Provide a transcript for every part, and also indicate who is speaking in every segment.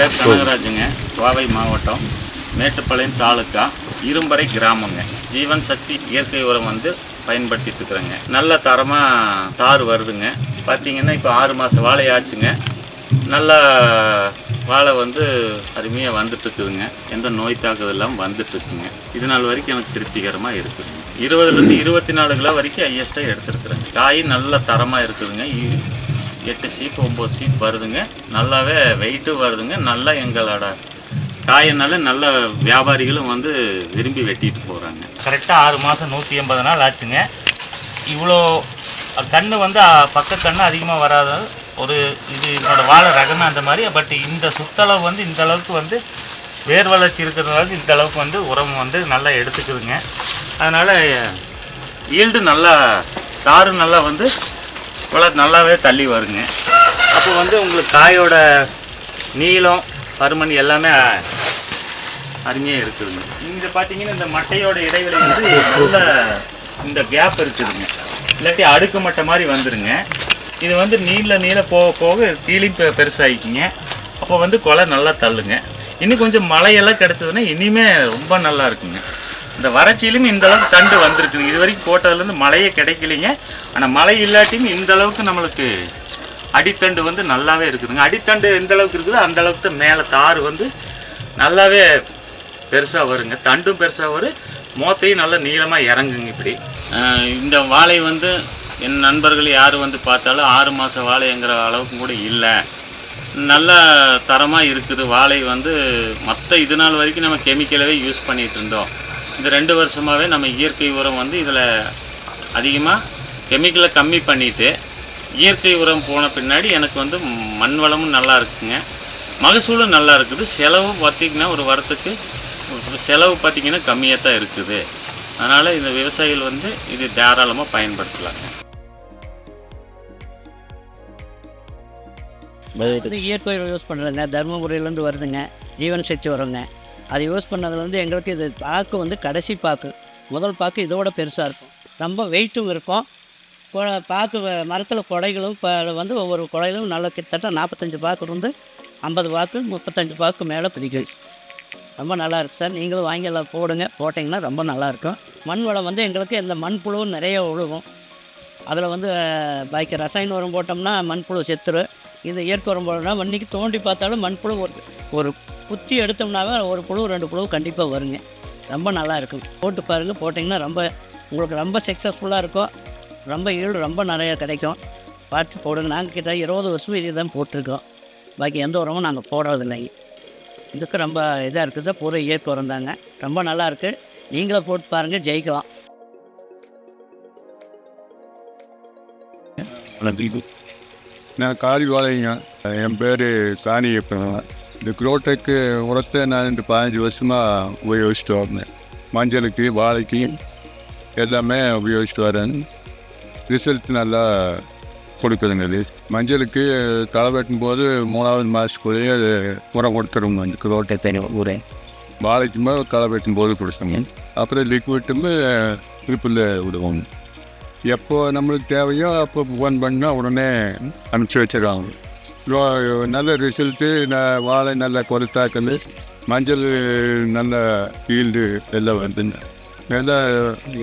Speaker 1: பேர் கனகராஜுங்க. கோவை மாவட்டம் மேட்டுப்பாளையம் தாலுக்கா இரும்பறை கிராமங்க. ஜீவன் சக்தி இயற்கை உரம் வந்து பயன்படுத்திட்டு இருக்கிறேங்க. நல்ல தரமாக தார் வருதுங்க. பார்த்தீங்கன்னா இப்போ ஆறு மாதம் வாழை ஆச்சுங்க நல்லா வாழை வந்து அருமையாக வந்துட்டுருக்குதுங்க. எந்த நோய் தாக்குதல் இல்லாமல் வந்துட்டுருக்குங்க. இது நாள் வரைக்கும் எனக்கு திருப்திகரமாக இருக்குதுங்க. இருபதுலேருந்து இருபத்தி நாலு கிலோ வரைக்கும் ஹையஸ்ட்டாக எடுத்துருக்குறேங்க. காய் நல்ல தரமாக இருக்குதுங்க. எட்டு சீப் ஒம்பது சீப் வருதுங்க. நல்லாவே வெயிட்டும் வருதுங்க. நல்லா எங்களோட காயினால நல்ல வியாபாரிகளும் வந்து விரும்பி வெட்டிட்டு போகிறாங்க கரெக்டாக ஆறு மாதம் நூற்றி எண்பது நாள் ஆச்சுங்க. இவ்வளோ கண்ணு வந்து பக்க கண்ணு அதிகமாக வராது ஒரு இது என்னோடய வாழை ரகமே அந்த மாதிரி பட் இந்த சுத்தளவு வந்து இந்த அளவுக்கு வந்து வேர் வளர்ச்சி இருக்கிறதுனால இந்த அளவுக்கு வந்து உரம் வந்து நல்லா எடுத்துக்குதுங்க. அதனால் ஈல்டு நல்லா தாறு நல்லா வந்து வளர் நல்லாவே தள்ளி வருங்க. அப்போ வந்து உங்களுக்கு காயோட நீளம் பருமன் எல்லாமே அருமையாக இருக்குதுங்க. இந்த பார்த்தீங்கன்னா இந்த மட்டையோட இடைவெளி வந்து நல்ல இந்த கேப் இருக்குதுங்க. இல்லாட்டி அடுக்கு மட்டை மாதிரி வந்துடுங்க இது வந்து நீள நீள போக போக கீழே பெ பெருசாகிக்குங்க அப்போ வந்து கொலை நல்லா தள்ளுங்க. இன்னும் கொஞ்சம் மழையெல்லாம் கிடச்சதுன்னா இனிமே ரொம்ப நல்லா இருக்குங்க. இந்த வறட்சியிலும் இந்த அளவுக்கு தண்டு வந்திருக்குதுங்க இது வரைக்கும் போட்டதுலேருந்து மழையே கிடைக்கலைங்க. ஆனால் மழை இல்லாட்டியும் இந்த அளவுக்கு நம்மளுக்கு அடித்தண்டு வந்து நல்லாவே இருக்குதுங்க. அடித்தண்டு எந்த அளவுக்கு இருக்குதோ அந்த அளவுக்கு தான் மேலே தார் வந்து நல்லாவே பெருசாக வருங்க. தண்டும் பெருசாக வரும் மோத்தையும் நல்லா நீளமாக இறங்குங்க இப்படி. இந்த வாழை வந்து என் நண்பர்கள் யார் வந்து பார்த்தாலும் ஆறு மாத வாழைங்கிற அளவுக்கு கூட இல்லை. நல்ல தரமாக இருக்குது. வாழை வந்து மற்ற இது நாள் வரைக்கும் நம்ம கெமிக்கலவே யூஸ் பண்ணிகிட்டு இருந்தோம். இந்த ரெண்டு வருஷமாகவே நம்ம இயற்கை உரம் வந்து இதில் அதிகமாக கெமிக்கலை கம்மி பண்ணிட்டு இயற்கை உரம் போன பின்னாடி எனக்கு வந்து மண் வளமும் நல்லா இருக்குங்க. மகசூலும் நல்லா இருக்குது. செலவும் பார்த்திங்கன்னா ஒரு வரத்துக்கு செலவு பார்த்திங்கன்னா கம்மியாக தான் இருக்குது. அதனால் இந்த விவசாயிகள் வந்து இது தாராளமாக பயன்படுத்தலாங்க.
Speaker 2: வந்து இயற்கை யூஸ் பண்ணுறதுங்க தர்மபுரியிலேருந்து வருதுங்க ஜீவன் சக்தி வருங்க அது யூஸ் பண்ணதுலேருந்து எங்களுக்கு இது பாக்கு வந்து கடைசி பாக்கு. முதல் பாக்கு இதோட பெருசாக இருக்கும். ரொம்ப வெயிட்டும் இருக்கும். கொ- பாக்கு மரத்தில் கொடைகளும் இப்போ வந்து ஒவ்வொரு கொடைகளும் நல்ல கிட்டத்தட்ட நாற்பத்தஞ்சு பாக்கு இருந்து ஐம்பது பாக்கு முப்பத்தஞ்சு பாக்கு மேலே பிடிக்கும். ரொம்ப நல்லாயிருக்கு சார். நீங்களும் வாங்கி எல்லாம் போடுங்க. போட்டிங்கன்னா ரொம்ப நல்லாயிருக்கும் மண் வளம் வந்து எங்களுக்கு இந்த மண்புழுவும் நிறைய விழுகும் அதில் வந்து பாக்கி ரசாயன உரம் போட்டோம்னா மண்புழு செத்துரும். இது இயற்கை உரம் போட்டோம்னா மண்ணிக்கு தோண்டி பார்த்தாலும் மண்புழு ஒரு ஒரு குத்தி எடுத்தோம்னாவே ஒரு புழு ரெண்டு புழு கண்டிப்பாக வருங்க. ரொம்ப நல்லா இருக்கும். போட்டு பாருங்கள் போட்டிங்கன்னா ரொம்ப உங்களுக்கு ரொம்ப சக்ஸஸ்ஃபுல்லாக இருக்கும். ரொம்ப ஈடு ரொம்ப நிறையா கிடைக்கும். பார்த்து போடுங்க. நாங்கள் கிட்ட இருபது வருஷம் இதே தான் போட்டிருக்கோம். பாக்கி எந்த உரமும் நாங்கள் போடுறதில்லைங்க இதுக்கு ரொம்ப இதாக இருக்குது சார். பூரா இயற்கை உரம் தாங்க. ரொம்ப நல்லா இருக்குது நீங்களே போட்டு பாருங்கள் ஜெயிக்கலாம்.
Speaker 3: நான் காரி வாழைங்க. என் பேர் சாணியப்பன் இந்த குரோட்டைக்கு உரத்தை நான் இந்த பதினஞ்சு வருஷமாக உபயோகிச்சுட்டு வரேன் மஞ்சளுக்கு வாழைக்கு எல்லாமே உபயோகிச்சுட்டு வரேன். ரிசல்ட் நல்லா கொடுக்குதுங்க இது. மஞ்சளுக்கு களை வெட்டும் போது மூணாவது மாதத்துக்குள்ளேயே அது உரம் கொடுத்துருங்க அந்த குரோட்டை
Speaker 2: தெரியும் ஊரே.
Speaker 3: வாழைக்குமே களை வெட்டும் போது கொடுத்துருங்க அப்புறம் லிக்விட்டும் ட்ரிப்பில் விடுவோங்க. எப்போ நம்மளுக்கு தேவையோ அப்போ ஃபோன் பண்ணால் உடனே அனுப்பிச்சி வச்சிடுவாங்க. நல்ல ரிசல்ட்டு நான் வாழை நல்லா கொறுத்தாக்கல் மஞ்சள் நல்ல ஃபீல்டு எல்லாம் வந்து நல்லா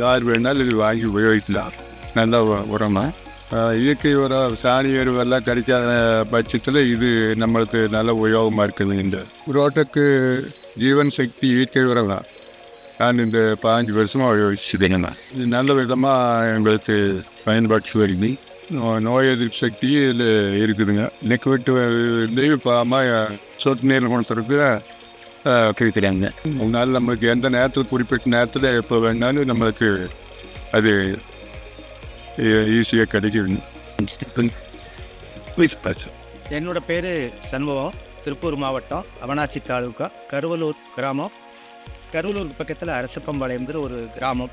Speaker 3: யார் வேணாலும் இது வாங்கி உபயோகிக்கலாம். நல்ல உரமாக உரமா. இயற்கை உரம் சாணி எருவெல்லாம் கிடைக்காத பட்சத்தில் இது நம்மளுக்கு நல்ல உபயோகமாக இருக்குது இந்த ரோட்டுக்கு ஜீவன் சக்தி இயற்கை உரம் தான் நான் இந்த பதினஞ்சு வருஷமாக உபயோகிச்சுருக்கேன் இது நல்ல விதமாக எங்களுக்கு பயன்படுத்தி வருது நோய் எதிர்ப்பு சக்தி இதில் இருக்குதுங்க. லிக்விட் பாமாக சொட்டு நீர் கொடுத்துருக்கு கிடைக்கிறாங்க. அதனால நம்மளுக்கு எந்த நேரத்தில் குறிப்பிட்ட நேரத்தில் எப்போ வேணாலும் நம்மளுக்கு அது ஈஸியாக கிடைக்குதுங்க
Speaker 4: என்னோட பேர் சண்முகம். திருப்பூர் மாவட்டம் அவனாசி தாலுக்கா கருவலூர் கிராமம். கருவலூர் பக்கத்தில் அரசப்பம்பாளையம்ங்கிற ஒரு கிராமம்.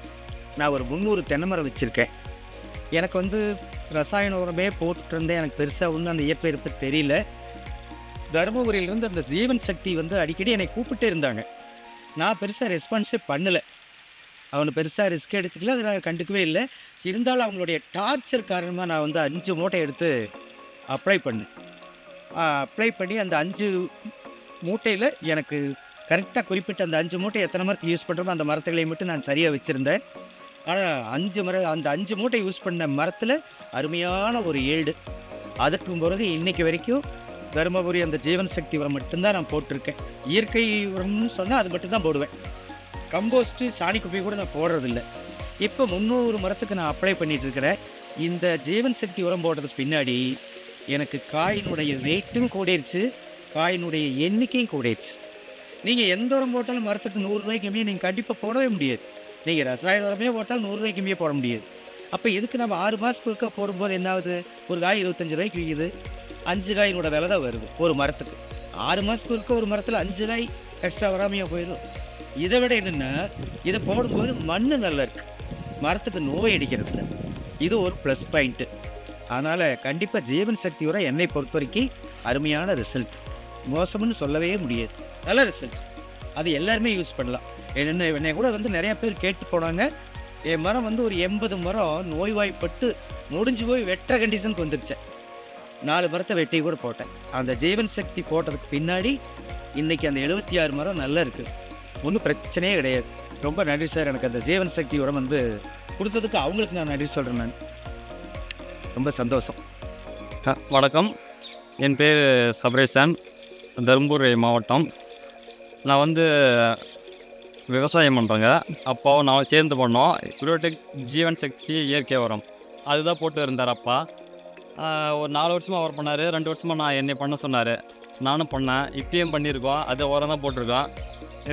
Speaker 4: நான் ஒரு முந்நூறு தென்னைமரம் வச்சுருக்கேன். எனக்கு வந்து ரசாயன உரமே போட்டுட்டு இருந்தேன் எனக்கு பெருசாக ஒன்றும் அந்த இயற்கை இருப்பு தெரியல. தருமபுரியிலேருந்து அந்த ஜீவன் சக்தி வந்து அடிக்கடி என்னை கூப்பிட்டே இருந்தாங்க. நான் பெருசாக ரெஸ்பான்ஸே பண்ணலை. அவனை பெருசாக ரிஸ்க் எடுத்துக்கல. அதை நான் கண்டுக்கவே இல்லை. இருந்தாலும் அவங்களுடைய டார்ச்சர் காரணமாக நான் வந்து அஞ்சு மூட்டை எடுத்து அப்ளை பண்ணேன். அப்ளை பண்ணி அந்த அஞ்சு மூட்டையில் எனக்கு கரெக்டாக குறிப்பிட்ட அந்த அஞ்சு மூட்டை எத்தனை மரத்துக்கு யூஸ் பண்ணுறோமோ அந்த மரத்துகளை மட்டும் நான் சரியாக வச்சுருந்தேன். ஆனால் அஞ்சு மர அந்த அஞ்சு மூட்டை யூஸ் பண்ண மரத்தில் அருமையான ஒரு ஏல்டு அதுக்கும் பிறகு இன்றைக்கி வரைக்கும் தருமபுரி அந்த ஜீவன் சக்தி உரம் மட்டும்தான் நான் போட்டிருக்கேன். இயற்கை உரம்னு சொன்னால் அது மட்டும்தான் போடுவேன். கம்போஸ்ட்டு சாணி குப்பை கூட நான் போடுறதில்ல. இப்போ முந்நூறு மரத்துக்கு நான் அப்ளை பண்ணிகிட்ருக்கிறேன் இந்த ஜீவன் சக்தி உரம் போடுறதுக்கு பின்னாடி எனக்கு காயினுடைய ரேட்டும் கூடிருச்சு. காயினுடைய எண்ணிக்கையும் கூடிருச்சு. நீங்கள் எந்த உரம் போட்டாலும் மரத்துக்கு நூறுரூவாய்க்கு கம்மியாக நீங்கள் கண்டிப்பாக போடவே முடியாது. நீங்கள் ரசாயன உரமே போட்டாலும் நூறுரூவாய்க்கு கம்மியாக போட முடியாது. அப்போ எதுக்கு நம்ம ஆறு மாதத்துக்கு ஒருக்கா போடும்போது என்ன ஆகுது? ஒரு காய் இருபத்தஞ்சு ரூபாய்க்கு விற்கிது அஞ்சு காயினோட விலை தான் வருது ஒரு மரத்துக்கு. ஆறு மாதத்துக்கு இருக்க ஒரு மரத்தில் அஞ்சு காய் எக்ஸ்ட்ரா வராமையாக போயிடும். இதை விட என்னென்னா இதை போடும்போது மண் நல்லா இருக்குது மரத்துக்கு நோய் அடிக்கிறது இல்லை இது ஒரு ப்ளஸ் பாயிண்ட்டு அதனால் கண்டிப்பாக ஜீவன் சக்தி உரம் என்னை பொறுத்த வரைக்கும் அருமையான ரிசல்ட் மோசம்னு சொல்லவே முடியாது. நல்ல ரிசல்ட் அது எல்லாருமே யூஸ் பண்ணலாம். என்ன என்னை கூட வந்து நிறையா பேர் கேட்டு போனாங்க. என் மரம் வந்து ஒரு எண்பது மரம் நோய்வாய்ப்பட்டு முடிஞ்சு போய் வெட்டுற கண்டிஷனுக்கு வந்துருச்சேன் நாலு மரத்தை வெட்டி கூட போட்டேன். அந்த ஜீவன் சக்தி போட்டதுக்கு பின்னாடி இன்றைக்கி அந்த எழுபத்தி ஆறு மரம் நல்லா இருக்குது ஒன்றும் பிரச்சனையே கிடையாது. ரொம்ப நன்றி சார். எனக்கு அந்த ஜீவன் சக்தி உரம் வந்து கொடுத்ததுக்கு அவங்களுக்கு நான் நன்றி சொல்கிறேன் நான். ரொம்ப சந்தோஷம்.
Speaker 5: வணக்கம். என் பேர் சபரேசன் தருமபுரி மாவட்டம். நான் வந்து விவசாயம் பண்ணுறேங்க அப்போ நான் சேர்ந்து பண்ணோம். குரோடெக் ஜீவன் சக்தி இயற்கை உரம். அதுதான் போட்டு இருந்தார் அப்பா. ஒரு நாலு வருஷமாக அவர் பண்ணார். ரெண்டு வருஷமாக நான் என்னை பண்ண சொன்னார். நானும் பண்ணேன். இப்பயும் பண்ணியிருக்கோம். அது உரம் தான் போட்டிருக்கோம்.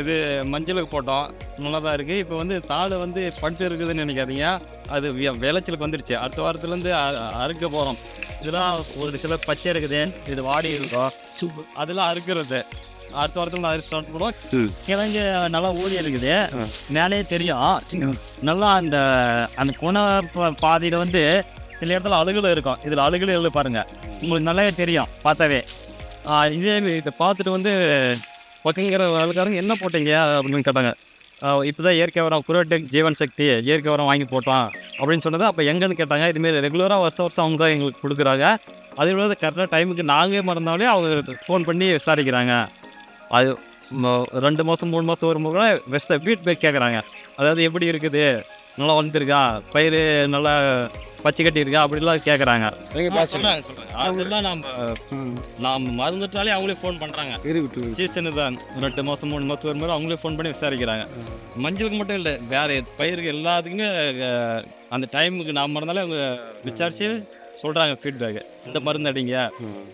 Speaker 5: இது மஞ்சளுக்கு போட்டோம். நல்லா தான் இருக்குது இப்போ வந்து தாள் வந்து பட்டு இருக்குதுன்னு நினைக்காதீங்க. அது விளைச்சலுக்கு வந்துடுச்சு அடுத்த வாரத்துலேருந்து அறுக்க போகிறோம் இதெல்லாம் ஒரு சில பச்சை இருக்குது. இது வாடி இருக்கும். அதெல்லாம் அறுக்கிறது. அடுத்த வாரத்தில் நான் ஸ்டார்ட் பண்ணுவோம் கிழங்கு நல்லா ஊறி இருக்குது. மேலேயே தெரியும். நல்லா அந்த அந்த குண பாதியில் வந்து சில இடத்துல அழுகுல இருக்கும். இதில் அழுகுல எழுது பாருங்க. உங்களுக்கு நல்லாவே தெரியும் பார்த்தாவே. இதே இதை பார்த்துட்டு வந்து பக்கங்கிற ஆளுக்காரங்க என்ன போட்டீங்க அப்படின்னு கேட்டாங்க. இப்போ தான் இயற்கை உரம் குரோடெக் ஜீவன் சக்தி இயற்கை உரம் வாங்கி போட்டோம் அப்படின்னு சொன்னது. அப்போ எங்கன்னு கேட்டாங்க. இதுமாரி ரெகுலராக வருஷம் வருஷம் அவங்க தான் எங்களுக்கு கொடுக்குறாங்க. அதே போல கரெக்டாக டைமுக்கு நாங்களே மறந்தாலே அவங்க ஃபோன் பண்ணி விசாரிக்கிறாங்க. அது ரெண்டு மாதம் மூணு மாதம் ஒரு முறை வெஸ்ட் ஃபீட்பேக் கேட்குறாங்க அதாவது எப்படி இருக்குது? நல்லா வளர்ந்துருக்கா? பயிர் நல்லா பச்சை கட்டி இருக்கா அப்படிலாம் கேட்குறாங்க சொல்கிறாங்க சொல்கிறாங்க அதெல்லாம் நம்ம நாம் மறந்துட்டாலே அவங்களே ஃபோன் பண்ணுறாங்க சீசனு தான். ரெண்டு மாதம் மூணு மாதம் ஒரு முறை அவங்களே ஃபோன் பண்ணி விசாரிக்கிறாங்க. மஞ்சளுக்கு மட்டும் இல்லை வேறு பயிருக்கு எல்லாத்துக்குமே அந்த டைமுக்கு நாம் மறந்தாலே அவங்க விசாரிச்சு சொல்கிறாங்க ஃபீட்பேக்கு இந்த மருந்து அடிங்க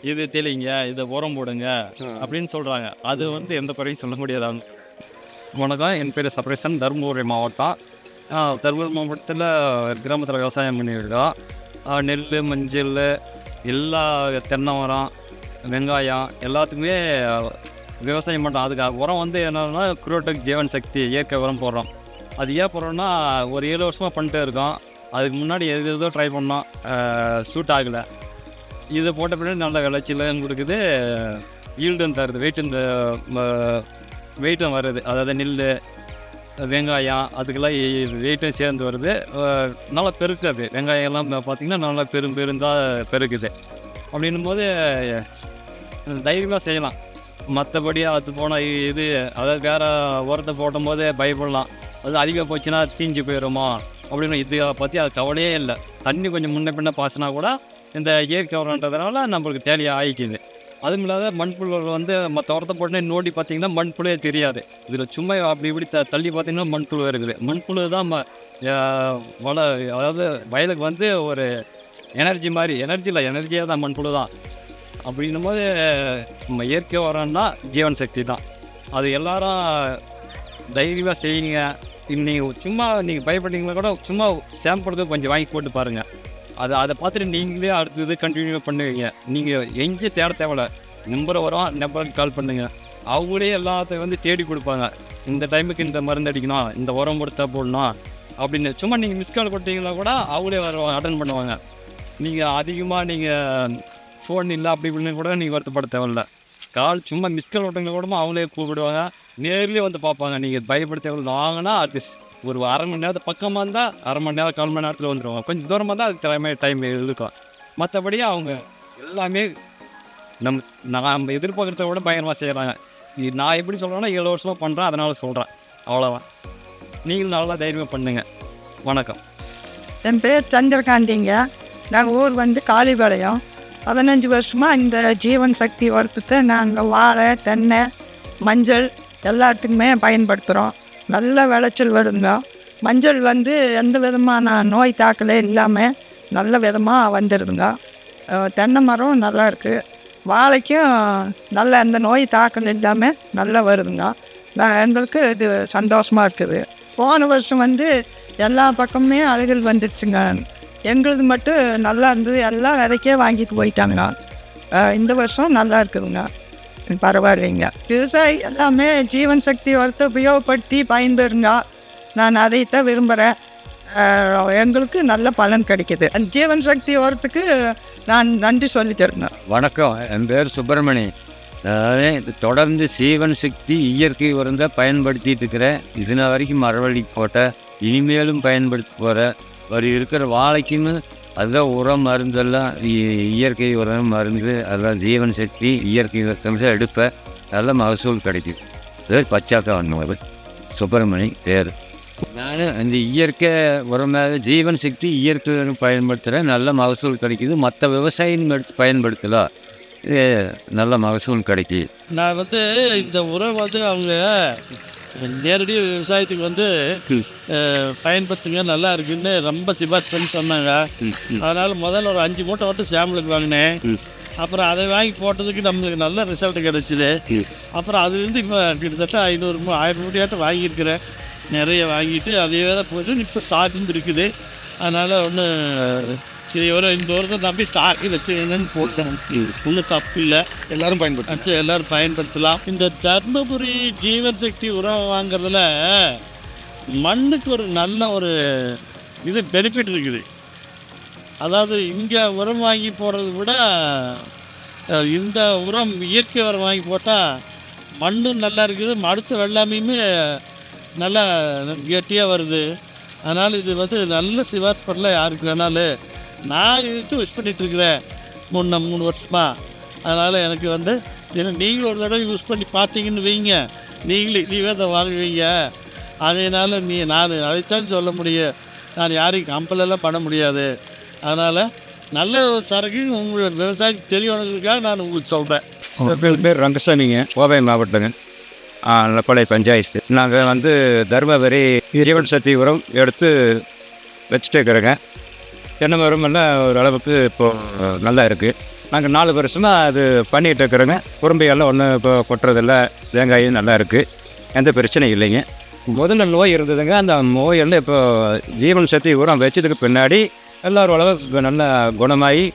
Speaker 5: இது தெளிங்க இதை உரம் போடுங்க அப்படின்னு சொல்கிறாங்க அது வந்து எந்த குறையும் சொல்ல முடியாது வணக்கம் என் பேர் சப்ரேசன் தருமபுரி மாவட்டம். தருமபுரி மாவட்டத்தில் கிராமத்தில் விவசாயம் பண்ணியிருக்கோம். நெல் மஞ்சள் எல்லா தென்னை மரம் வெங்காயம் எல்லாத்துக்குமே விவசாயம் பண்ணுறோம் அதுக்கு உரம் வந்து என்னென்னா குரோட்டக் ஜீவன் சக்தி இயற்கை உரம் போடுறோம். அது ஏன் போடுறோம்னா ஒரு ஏழு வருஷமாக பண்ணிட்டே இருக்கோம். அதுக்கு முன்னாடி எது எதோ ட்ரை பண்ணோம். சூட் ஆகலை. இதை போட்ட பின்னாடி நல்ல விளைச்சலும் கொடுக்குது. ஈல்டும் தருது. வெயிட் இந்த வெயிட்டும் வருது. அதாவது நெல் வெங்காயம் அதுக்கெல்லாம் வெயிட்டும் சேர்ந்து வருது. நல்லா பெருக்குது வெங்காயம்லாம் பார்த்திங்கன்னா நல்லா பெரும் பெருந்தாக பெருக்குது. அப்படின்னும் போது தைரியமாக செய்யலாம். மற்றபடி அது போனால் இது அதாவது வேறு உரத்தை போடும்போது பயப்படலாம். அது அதிகம் போச்சுன்னா தீஞ்சு போயிடுமோ? அப்படின்னு இதை பற்றி அது கவலையே இல்லை. தண்ணி கொஞ்சம் முன்ன பின்ன பாசினா கூட இந்த இயற்கை உரன்றதுனால நம்மளுக்கு தேவையாக ஆயிக்குது. அதுவும் இல்லாத மண்புழு வந்து மற்ற உரத்தை போட்டு நோண்டி பார்த்தீங்கன்னா மண்புழுவே தெரியாது. இதில் சும்மா அப்படி இப்படி த தள்ளி பார்த்தீங்கன்னா மண்புழு இருக்குது. மண்புழு தான் ம- வள அதாவது வயலுக்கு வந்து ஒரு எனர்ஜி மாதிரி. எனர்ஜி இல்லை எனர்ஜியாக தான் மண்புழு தான். அப்படின்னும் போது நம்ம இயற்கை உரம்னா ஜீவன் சக்தி தான். அது எல்லாரும் தைரியமாக செய்யுங்க. நீங்கள் சும்மா நீங்கள் பயப்பட்டீங்களா கூட சும்மா சாம்பிளுக்கு கொஞ்சம் வாங்கி போட்டு பாருங்கள் அது அதை பார்த்துட்டு நீங்களே அடுத்தது கண்டினியூ பண்ணுவீங்க. நீங்கள் எங்கேயும் தேட தேவையில்ல நம்பர் வரும் நம்பருக்கு கால் பண்ணுங்கள் அவங்களே எல்லாத்தையும் வந்து தேடி கொடுப்பாங்க. இந்த டைமுக்கு இந்த மருந்து அடிக்கணும் இந்த உரம் கொடுத்தா போடணும் அப்படின்னு. சும்மா நீங்கள் மிஸ் கால் கொடுத்தீங்கன்னா கூட அவங்களே வர அட்டன் பண்ணுவாங்க. நீங்கள் அதிகமாக நீங்கள் ஃபோன் இல்லை அப்படி இப்படின்னு கூட நீங்கள் வருத்தப்பட தேவையில்ல. கால் சும்மா மிஸ் கால் கூட அவங்களே கூப்பிடுவாங்க. நேர்லேயே வந்து பார்ப்பாங்க. நீங்கள் பயப்படுத்த எவ்வளோ வாங்கினா அது ஒரு அரை மணி நேரத்தை பக்கமாக இருந்தால் அரை மணி நேரம் கால் மணி நேரத்தில் வந்துடுவாங்க கொஞ்சம் தூரமாக தான் அதுக்கு திறமை டைம் இருக்கும். மற்றபடி அவங்க எல்லாமே நம் நம்ம எதிர்பார்க்குறத விட பயங்கரமாக செய்கிறாங்க நான் எப்படி சொல்கிறேன்னா ஏழு வருஷமாக பண்ணுறேன் அதனால் சொல்கிறேன் அவ்வளோதான் நீங்களும் நல்லா தைரியமாக பண்ணுங்க. வணக்கம்.
Speaker 6: என் பேர் சந்திரகாந்திங்க. நாங்கள் ஊர் வந்து காளிபாளையம். பதினஞ்சு வருஷமாக இந்த ஜீவன் சக்தி உரத்தை நாங்கள் வாழை தென்னை மஞ்சள் எல்லாத்துக்குமே பயன்படுத்துகிறோம் நல்ல விளைச்சல் வருங்க. மஞ்சள் வந்து எந்த விதமான நோய் தாக்கலே இல்லாமல் நல்ல விதமாக வந்துடுதுங்க தென்னை மரம் நல்லா இருக்குது வாழைக்கும் நல்ல எந்த நோய் தாக்கல் இல்லாமல் நல்லா வருதுங்க. நான் எங்களுக்கு இது சந்தோஷமாக இருக்குது. போன வருஷம் வந்து எல்லா பக்கமுமே அழுகல் வந்துடுச்சுங்க எங்களுது மட்டும் நல்லா இருந்தது. எல்லாம் விதைக்கே வாங்கிட்டு போயிட்டாங்க இந்த வருஷம் நல்லா இருக்குதுங்க. பரவாயில்லைங்க. விவசாயி எல்லாமே ஜீவன் சக்தி வளர்த்து உபயோகப்படுத்தி பயன்பெறுங்க. நான் அதைத்தான் விரும்புகிறேன் எங்களுக்கு நல்ல பலன் கிடைக்குது. அந்த ஜீவன் சக்தி உரத்துக்கு நான் நன்றி சொல்லி தருங்க
Speaker 7: வணக்கம். என் பேர் சுப்பிரமணி. இது தொடர்ந்து சீவன் சக்தி இயற்கை உரந்த பயன்படுத்திட்டு இருக்கிறேன். இதுன வரைக்கும் மரவள்ளி போட்ட இனிமேலும் பயன்படுத்த போகிற வரி இருக்கிற வாழைக்குன்னு அதுதான் உரம் மருந்தெல்லாம் இ- இயற்கை உரம் மருந்து அதெல்லாம் ஜீவன் சக்தி இயற்கை உரத்தை எடுப்பேன் நல்ல மகசூல் கிடைக்கும். அது பச்சாக்கா வந்தவர் சுப்பிரமணி பேர். நான் இந்த இயற்கை உரமாக ஜீவன் சக்தி இயற்கை உரம் பயன்படுத்துகிறேன் நல்ல மகசூல் கிடைக்குது. மற்ற விவசாயம் எடுத்து பயன்படுத்தலாம் இது நல்ல மகசூல் கிடைக்குது.
Speaker 8: நான் வந்து இந்த உரம் வந்து அவங்க நேரடி விவசாயத்துக்கு வந்து பயன்படுத்துங்க நல்லா இருக்குன்னு ரொம்ப சிபாரிசு பண்ணி சொன்னாங்க. அதனால் முதல்ல ஒரு அஞ்சு மூட்டை மட்டும் சாம்பிளுக்கு வாங்கினேன். அப்புறம் அதை வாங்கி போட்டதுக்கு நம்மளுக்கு நல்ல ரிசல்ட் கிடச்சிது. அப்புறம் அதுலேருந்து இப்போ கிட்டத்தட்ட ஐநூறு மூ ஆயிரம் மூட்டையாட்டம் வாங்கியிருக்கிறேன். நிறைய வாங்கிட்டு அதே தான் போயிட்டு இப்போ ஸ்டாக் இருக்குது. அதனால் ஒன்று சரி ஒரு இந்த வருஷம் நம்பி ஸ்டாக்கு வச்சுக்கணும்னு போட்டேன் ஒன்றும் தப்பு இல்லை.
Speaker 3: எல்லாரும் பயன்படுத்து
Speaker 8: எல்லாரும் பயன்படுத்தலாம். இந்த தர்மபுரி ஜீவன் சக்தி உரம் வாங்குறதுல மண்ணுக்கு ஒரு நல்ல ஒரு இது பெனிஃபிட் இருக்குது. அதாவது இங்கே உரம் வாங்கி போடுறத விட இந்த உரம் இயற்கை உரம் வாங்கி போட்டால் மண்ணும் நல்லா இருக்குது. அடுத்த வெள்ளாமையுமே நல்லா கெட்டியாக வருது. அதனால் இது வந்து நல்ல சிபாரிசு பண்ணல யாருக்கு வேணாலும் நான் இது யூஸ் பண்ணிகிட்ருக்கிறேன் மூணு மூணு வருஷமாக அதனால் எனக்கு வந்து ஏன்னா நீங்களும் ஒரு தடவை யூஸ் பண்ணி பார்த்தீங்கன்னு வைங்க. நீங்களே இதுவே அதை வாங்குவீங்க. அதனால் நீ நான் அதைத்தான் சொல்ல முடியும். நான் யாரையும் கம்பலெல்லாம் பண்ண முடியாது. அதனால் நல்ல ஒரு சரக்கு உங்களோட விவசாயத்துக்கு தெரியணுங்கிறதுக்காக நான் உங்களுக்கு சொல்கிறேன்
Speaker 7: பேர் ரங்கசாமிங்க. கோவை மாவட்டங்க. பழைய பஞ்சாயத்து. நாங்கள் வந்து தருமபுரி ஜீவன் சக்தி உரம் எடுத்து வச்சுட்டு இருக்கிறோங்க. தென்னை மரம் எல்லாம் ஓரளவுக்கு இப்போது நல்லா இருக்குது நாங்கள் நாலு வருஷமாக அது பண்ணிகிட்டு இருக்கிறோங்க. குறும்பையெல்லாம் ஒன்றும் இப்போ கொட்டுறதில்ல. தேங்காயும் நல்லா இருக்குது எந்த பிரச்சனையும் இல்லைங்க. முதல்ல நோய் இருந்ததுங்க. அந்த நோயெல்லாம் இப்போ ஜீவன் சக்தி உரம் வச்சதுக்கு பின்னாடி எல்லோரும் அளவு நல்லா குணமாகி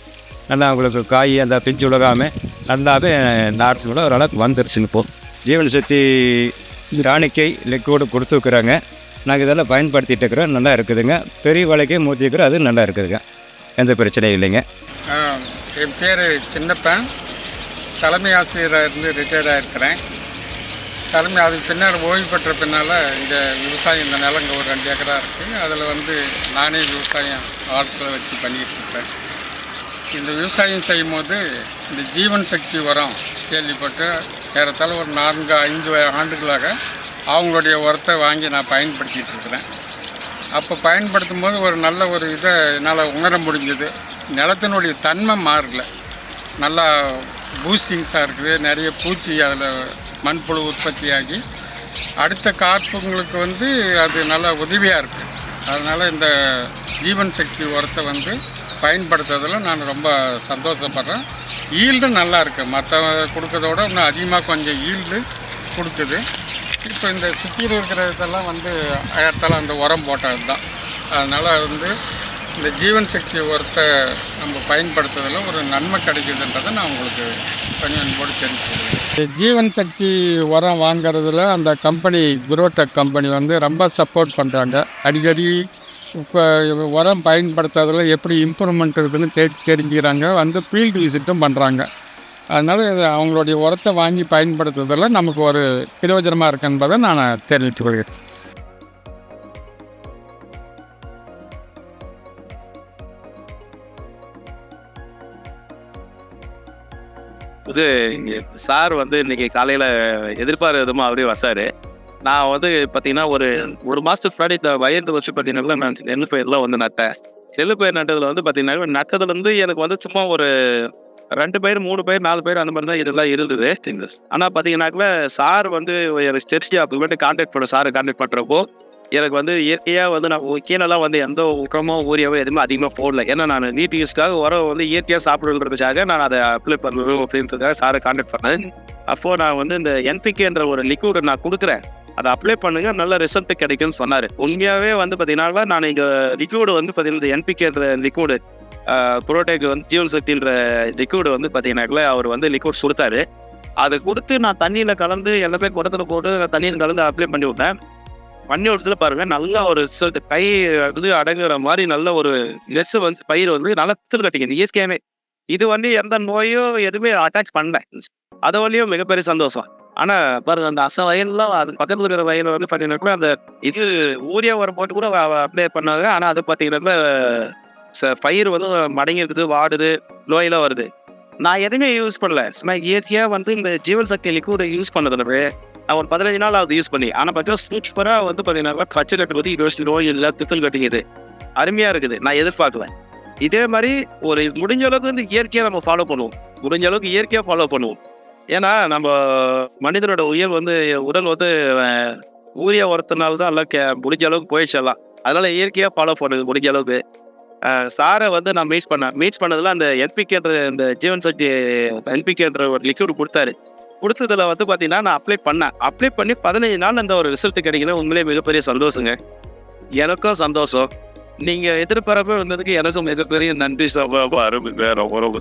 Speaker 7: நல்லா உங்களுக்கு காய் அந்த பிஞ்சு உலகாமல் நல்லாவே நாற்று கூட ஓரளவுக்கு வந்துருச்சுங்க இப்போது ஜீவன் சக்தி ராணிக்கை லிக்விடு கொடுத்துருக்குறாங்க. நாங்கள் இதெல்லாம் பயன்படுத்திட்டு இருக்கிறோம். நல்லா இருக்குதுங்க. பெரிய வலைக்கே மூத்திக்கிறோம் அது நல்லா இருக்குதுங்க. எந்த பிரச்சனையும் இல்லைங்க.
Speaker 9: என் பேர் சின்னப்பன். தலைமை ஆசிரியராக இருந்து ரிட்டையர்டாக இருக்கிறேன். தலைமை அதுக்கு பின்னால் ஓய்வு பெற்ற பின்னால் இங்கே விவசாயம் இந்த நிலம் இங்கே ஒரு ரெண்டு ஏக்கரா இருக்குது அதில் வந்து நானே விவசாயம் ஆட்களை வச்சு பண்ணிகிட்டு இருக்கேன். இந்த விவசாயம் செய்யும் போது இந்த ஜீவன் சக்தி உரம் கேள்விப்பட்டு ஏறத்தாழ ஒரு நான்கு ஐந்து ஆண்டுகளாக அவங்களுடைய உரத்தை வாங்கி நான் பயன்படுத்திகிட்டு இருக்கிறேன். அப்போ பயன்படுத்தும் போது ஒரு நல்ல ஒரு இதை என்னால் உணர முடிஞ்சது. நிலத்தினுடைய தன்மை மாறல. நல்லா பூஸ்டிங்ஸாக இருக்குது. நிறைய பூச்சி அதில் மண்புழு உற்பத்தியாகி அடுத்த காப்புங்களுக்கு வந்து அது நல்லா உதவியாக இருக்குது அதனால் இந்த ஜீவன் சக்தி உரத்தை வந்து பயன்படுத்துறதில் நான் ரொம்ப சந்தோஷப்படுறேன். ஈல்டும் நல்லா இருக்குது மற்ற கொடுக்கறதோட இன்னும் அதிகமாக கொஞ்சம் ஈல்டு கொடுக்குது. இப்போ இந்த சுற்றியில் இருக்கிற இதெல்லாம் வந்து ஏறத்தாழ அந்த உரம் போட்டது தான் அதனால் வந்து இந்த ஜீவன் சக்தி உரத்தை நம்ம பயன்படுத்துறதில் ஒரு நன்மை கிடைக்குதுன்றதை நான் உங்களுக்கு பணி போட்டு இந்த ஜீவன் சக்தி உரம் வாங்கிறதுல அந்த கம்பெனி குரோடெக் கம்பெனி வந்து ரொம்ப சப்போர்ட் பண்ணுறாங்க அடிக்கடி இப்போ உரம் பயன்படுத்துறதுல எப்படி இம்ப்ரூவ்மெண்ட் இருக்குதுன்னு கேட்டு தெரிஞ்சுக்கிறாங்க. வந்து ஃபீல்டு விசிட்டும் பண்ணுறாங்க அதனால் அவங்களுடைய உரத்தை வாங்கி பயன்படுத்துறதில் நமக்கு ஒரு பிரயோஜனமாக இருக்கு என்பதை நான் தெரிவித்துக் கொள்கிறேன்.
Speaker 10: இது சார் வந்து இன்னைக்கு காலையில் எதிர்பாராத விதமாக அப்படியே வசாரு நான் வந்து பார்த்தீங்கன்னா ஒரு ஒரு மாதத்துக்கு முன்னாடி இந்த வயது வருஷம் பார்த்தீங்கன்னா நான் நெல் பயிரெலாம் வந்து நட்டேன். நெல் பயிர் நட்டதில் வந்து பார்த்தீங்கன்னா நட்டதுலேருந்து எனக்கு வந்து சும்மா ஒரு ரெண்டு பேர் மூணு பேர் நாலு பேர் அந்த மாதிரி தான் இதெல்லாம் இருந்தது. ஆனால் பார்த்தீங்கன்னாக்கா சார் வந்து எனக்கு தெரிஞ்சு அப்போ கான்டாக்ட் பண்ண சாரை கான்டாக்ட் பண்ணுறப்போ எனக்கு வந்து இயற்கையாக வந்து நான் கீழெல்லாம் வந்து எந்த உக்கமோ ஊரியாவோ எதுவுமே அதிகமாக போடல. ஏன்னா நான் நீட் யூஸ்க்காக உரம் வந்து இயற்கையாக சாப்பிடுன்றதுக்காக நான் அதை அப்ளை பண்ணணும் அப்படின்றதுக்காக சாரை கான்டாக்ட் பண்ணேன். அப்போது நான் வந்து இந்த என்பிகேன்ற ஒரு லிக்விட் நான் கொடுக்குறேன். அதை அப்ளை பண்ணுங்க நல்ல ரிசல்ட் கிடைக்கும்னு சொன்னார். உண்மையாகவே வந்து பார்த்தீங்கன்னா நான் இங்கே லிக்விடு வந்து பார்த்தீங்கன்னா இந்த என்பிகேன்ற லிக்விடு புரோட்டேக் வந்து ஜீவன் சக்தின்ற லிக்விட் வந்து பார்த்தீங்கன்னாக்கா அவர் வந்து லிக்விட் கொடுத்தாரு அதை கொடுத்து நான் தண்ணியில் கலந்து எல்லாமே குடத்தில் போட்டு தண்ணியில் கலந்து அப்ளை பண்ணி விட்டேன். பண்ணி விட்டதுல பாருங்க நல்லா ஒரு கை இது அடங்குற மாதிரி நல்ல ஒரு நெஸ் வந்து பயிர் வந்து நல்லா திரு கட்டிங்க இயற்கையாகவே இது வந்து எந்த நோயும் எதுவுமே அட்டாச் பண்ணல. அது வழியும் மிகப்பெரிய சந்தோஷம். ஆனா பாருங்க அந்த அச வயல்லாம் அது பக்கத்துல இருக்கிற வயல் வந்து பாத்தீங்கன்னா அந்த இது ஊரிய உரம் போட்டு கூட அப்ளை பண்ணாங்க. ஆனா அது பாத்தீங்கன்னா பயிர் வந்து மடங்கி இருக்குது வாடுது நோயெல்லாம் வருது. நான் எதுவுமே யூஸ் பண்ணல. சும்மா இயற்கையாக வந்து இந்த ஜீவன் சக்தி லிக்விட யூஸ் பண்ணதுல நான் ஒரு பதினஞ்சு நாள் அது யூஸ் பண்ணி. ஆனால் பார்த்தீங்கன்னா சூப்பராக வந்து பார்த்தீங்கன்னா பச்சை கட்டு பற்றி இருபது நோய் இல்லை தித்தல் கட்டிங்குது அருமையாக இருக்குது. நான் எதிர்பார்க்குவேன் இதே மாதிரி ஒரு முடிஞ்ச அளவுக்கு வந்து இயற்கையாக நம்ம ஃபாலோ பண்ணுவோம். முடிஞ்ச அளவுக்கு இயற்கையாக ஃபாலோ பண்ணுவோம். ஏன்னா நம்ம மனிதனோட உயிர் வந்து உடல் வந்து ஊரிய உரத்தினால தான் எல்லாம் கே முடிஞ்ச அளவுக்கு போயிடுச்சிடலாம் அதனால இயற்கையாக ஃபாலோ பண்ணுது முடிஞ்ச அளவுக்கு. சாரை வந்து நான் மீட் பண்ணேன் மீட் பண்ணதில் அந்த என்பிகேன்ற இந்த ஜீவன் சக்தி என்பிகேன்ற ஒரு லிக்யூட் கொடுத்தாரு. கொடுத்ததுல வந்து பார்த்தீங்கன்னா நான் அப்ளை பண்ணேன். அப்ளை பண்ணி பதினஞ்சு நாள் அந்த ஒரு ரிசல்ட் கிடைக்கணும் உண்மையிலே மிகப்பெரிய சந்தோஷங்க. எனக்கும் சந்தோஷம். நீங்கள் எதிர்பார்ப்பே வந்ததுக்கு எனக்கும் மிகப்பெரிய நன்றி. சபா அருமை. உறவு